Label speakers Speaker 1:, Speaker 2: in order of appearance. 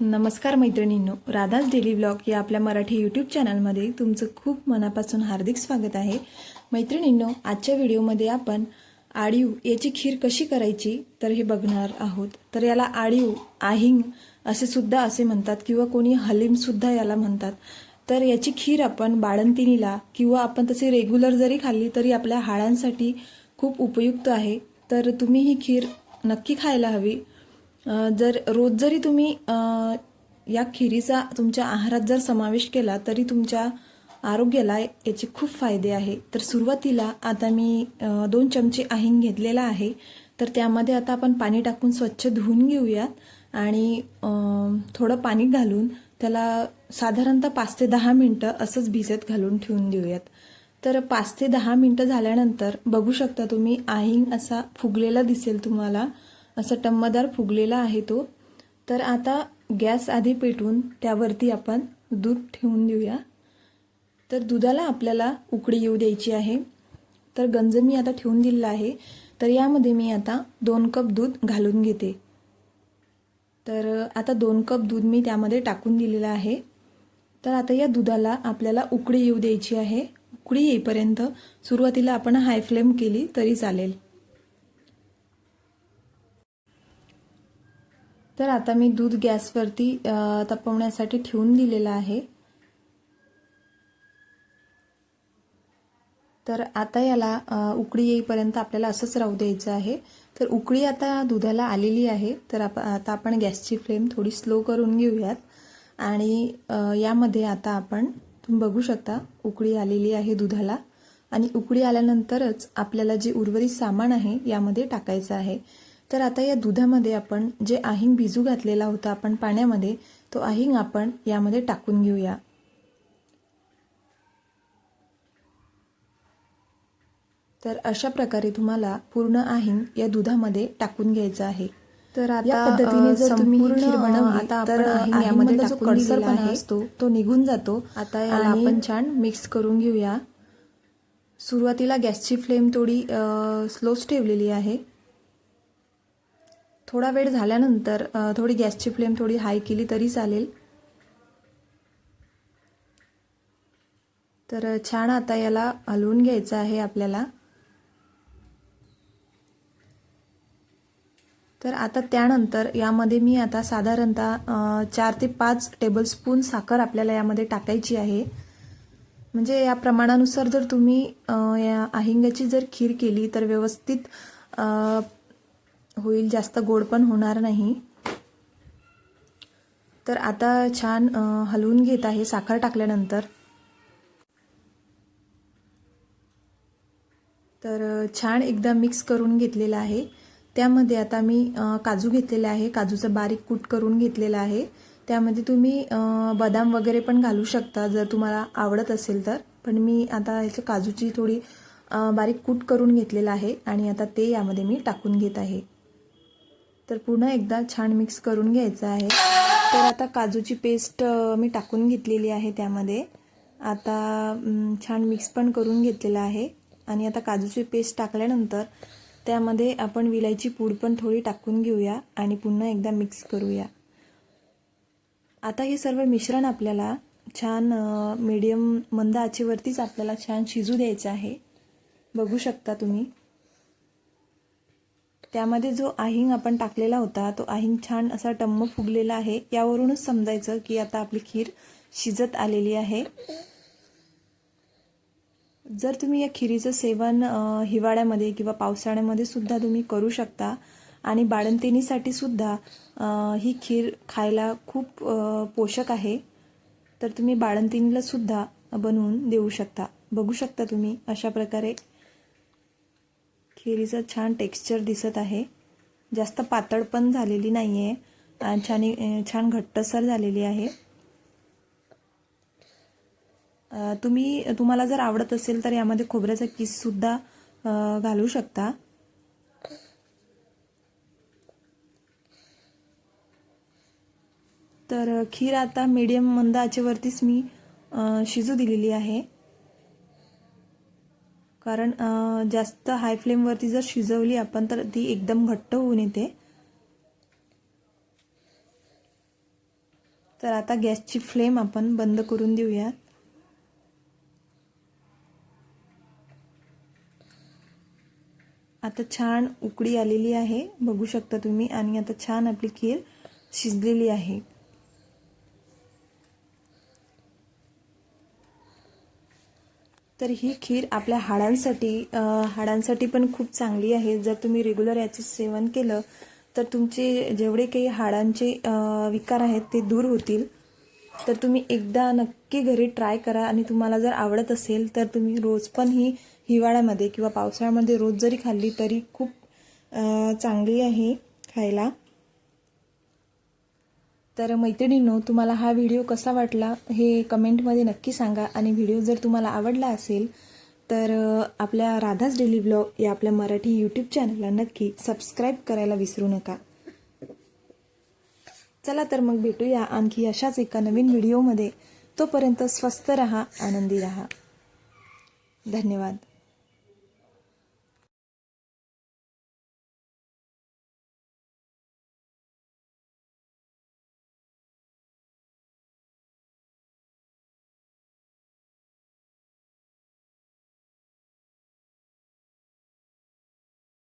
Speaker 1: नमस्कार मैत्रिणींनो Radha's daily blog या आपल्या मराठी यूट्यूब चॅनलमध्ये तुमचं खूप मनापासून हार्दिक स्वागत आहे. मैत्रिणींनो आजच्या व्हिडिओमध्ये आपण आडीव याची खीर कशी करायची तर हे बघणार आहोत. तर याला आडीव आहिंग असे सुद्धा असे म्हणतात किंवा कोणी हलीमसुद्धा याला म्हणतात. तर याची खीर आपण बाळंतिणीला किंवा आपण तसे रेग्युलर जरी खाल्ली तरी आपल्या हाडांसाठी खूप उपयुक्त आहे. तर तुम्ही ही खीर नक्की खायला हवी. जर रोज जरी तुम्ही या खिरीचा तुमच्या आहारात जर समावेश केला तरी तुमच्या आरोग्याला याचे खूप फायदे आहे. तर सुरुवातीला आता मी दोन चमचे आहिंग घेतलेला आहे. तर त्यामध्ये आता आपण पाणी टाकून स्वच्छ धुवून घेऊयात आणि थोडं पाणी घालून त्याला साधारणतः पाच ते दहा मिनटं असंच भिजत घालून ठेवून देऊयात. तर पाच ते दहा मिनटं झाल्यानंतर बघू शकता तुम्ही आहिंग असा फुगलेला दिसेल तुम्हाला. असा टम्मदार फुगलेला आहे तो. तर आता गॅस आधी पेटवून त्यावरती आपण दूध ठेवून देऊया. तर दुधाला आपल्याला उकळी येऊ द्यायची आहे. तर गंज मी आता ठेवून दिलेला आहे. तर यामध्ये मी आता दोन कप दूध घालून घेते. तर आता दोन कप दूध मी त्यामध्ये टाकून दिलेलं आहे. तर आता या दुधाला आपल्याला उकळी येऊ द्यायची आहे. उकळी येईपर्यंत सुरुवातीला आपण हाय फ्लेम केली तरी चालेल. तर आता मी दूध गॅसवरती तपवण्यासाठी ठेवून दिलेलं आहे. तर आता याला उकळी येईपर्यंत आपल्याला असंच राहू द्यायचं आहे. तर उकळी आता दुधाला आलेली आहे. तर आप आता आपण गॅसची फ्लेम थोडी स्लो करून घेऊयात. आणि यामध्ये आता आपण तुम्ही बघू शकता उकळी आलेली आहे दुधाला. आणि उकळी आल्यानंतरच आपल्याला जे उर्वरित सामान आहे यामध्ये टाकायचं आहे. तर आता या दुधामध्ये आपण जे आहिंग भिजू घातलेला होता आपण पाण्यामध्ये तो आहिंग आपण यामध्ये टाकून घेऊया. तर अशा प्रकारे तुम्हाला पूर्ण आहिंग या दुधामध्ये टाकून घ्यायचं आहे. तर आता
Speaker 2: या पद्धतीने जर तुम्ही खीर बनवली, तर
Speaker 1: यामध्ये
Speaker 2: जो कडसरपणा असतो,
Speaker 1: तो निघून जातो. आता याला आपण छान मिक्स करून घेऊया. सुरुवातीला गॅसची फ्लेम थोडी स्लोच ठेवलेली आहे. थोडा वेळ झाल्यानंतर थोडी गॅसची फ्लेम थोडी हाय केली तरी चालेल. तर छान आता याला हलवून घ्यायचं आहे आपल्याला. तर आता त्यानंतर यामध्ये मी आता साधारणतः चार ते पाच टेबलस्पून साखर आपल्याला यामध्ये टाकायची आहे. म्हणजे या प्रमाणानुसार जर तुम्ही या आहिंगाची जर खीर केली तर व्यवस्थित होईल जास्त गोड पण होणार नाही. तर आता छान हलवून घेत आहे साखर टाकल्यानंतर. तर छान एकदा मिक्स करून घेतलेलं आहे. त्यामध्ये आता मी काजू घेतलेला आहे. काजूचं बारीक कूट करून घेतलेलं आहे. त्यामध्ये तुम्ही बदाम वगैरे पण घालू शकता जर तुम्हाला आवडत असेल तर. पण मी आता ह्याच्या काजूची थोडी बारीक कूट करून घेतलेलं आहे आणि आता ते यामध्ये मी टाकून घेत आहे. तर पुन्हा एकदा छान मिक्स करून घ्यायचं आहे. तर आता काजूची पेस्ट मी टाकून घेतलेली आहे त्यामध्ये. आता छान मिक्स पण करून घेतलेलं आहे. आणि आता काजूची पेस्ट टाकल्यानंतर त्यामध्ये आपण विलायची पूड पण थोडी टाकून घेऊया आणि पुन्हा एकदा मिक्स करूया. आता हे सर्व मिश्रण आपल्याला छान मीडियम मंद आचेवरतीच आपल्याला छान शिजू द्यायचं आहे. बघू शकता तुम्ही. त्यामध्ये जो आहिंग आपण टाकलेला होता तो आहिंग छान असा टम्म फुगलेला आहे. यावरूनच समजायचं की आता आपली खीर शिजत आलेली आहे. जर तुम्ही या खिरीचं सेवन हिवाळ्यामध्ये किंवा पावसाळ्यामध्ये सुद्धा तुम्ही करू शकता आणि बाळंतिणीसाठी सुद्धा ही खीर खायला खूप पोषक आहे तर तुम्ही बाळंतिणीला सुद्धा बनवून देऊ शकता. बघू शकता तुम्ही अशा प्रकारे खिरीचं छान टेक्स्चर दिसत आहे. जास्त पातळ पण झालेली नाही आहे आणि छान छान घट्टसर झालेली आहे. तुम्ही तुम्हाला जर आवडत असेल तर यामध्ये खोबऱ्याचा किससुद्धा घालू शकता. तर खीर आता मीडियम मंद आचेवरतीच मी शिजू दिलेली आहे. कारण जास्त हाय फ्लेमवरती जर शिजवली आपण तर ती एकदम घट्ट होऊन येते. तर आता गॅसची फ्लेम आपण बंद करून देऊयात. आता छान उकडी आलेली आहे बघू शकता तुम्ही आणि आता छान आपली खीर शिजलेली आहे. तर ही खीर आपल्या हाडांसाठी हाडांसाठी पण खूप चांगली आहे. जर तुम्ही रेग्युलर याचं सेवन केलं तर तुमचे जेवढे काही हाडांचे विकार आहेत ते दूर होतील. तर तुम्ही एकदा नक्की घरी ट्राय करा आणि तुम्हाला जर आवडत असेल तर तुम्ही रोज पण ही हिवाळ्यामध्ये किंवा पावसाळ्यामध्ये रोज जरी खाल्ली तरी खूप चांगली आहे खायला. तर मैत्रिणींनो तुम्हाला हा व्हिडिओ कसा वाटला हे कमेंटमध्ये नक्की सांगा. आणि व्हिडिओ जर तुम्हाला आवडला असेल तर आपल्या राधास डेली ब्लॉग या आपल्या मराठी यूट्यूब चॅनलला नक्की सबस्क्राईब करायला विसरू नका. चला तर मग भेटूया आणखी अशाच एका नवीन व्हिडिओमध्ये. तोपर्यंत स्वस्त रहा आनंदी रहा. धन्यवाद.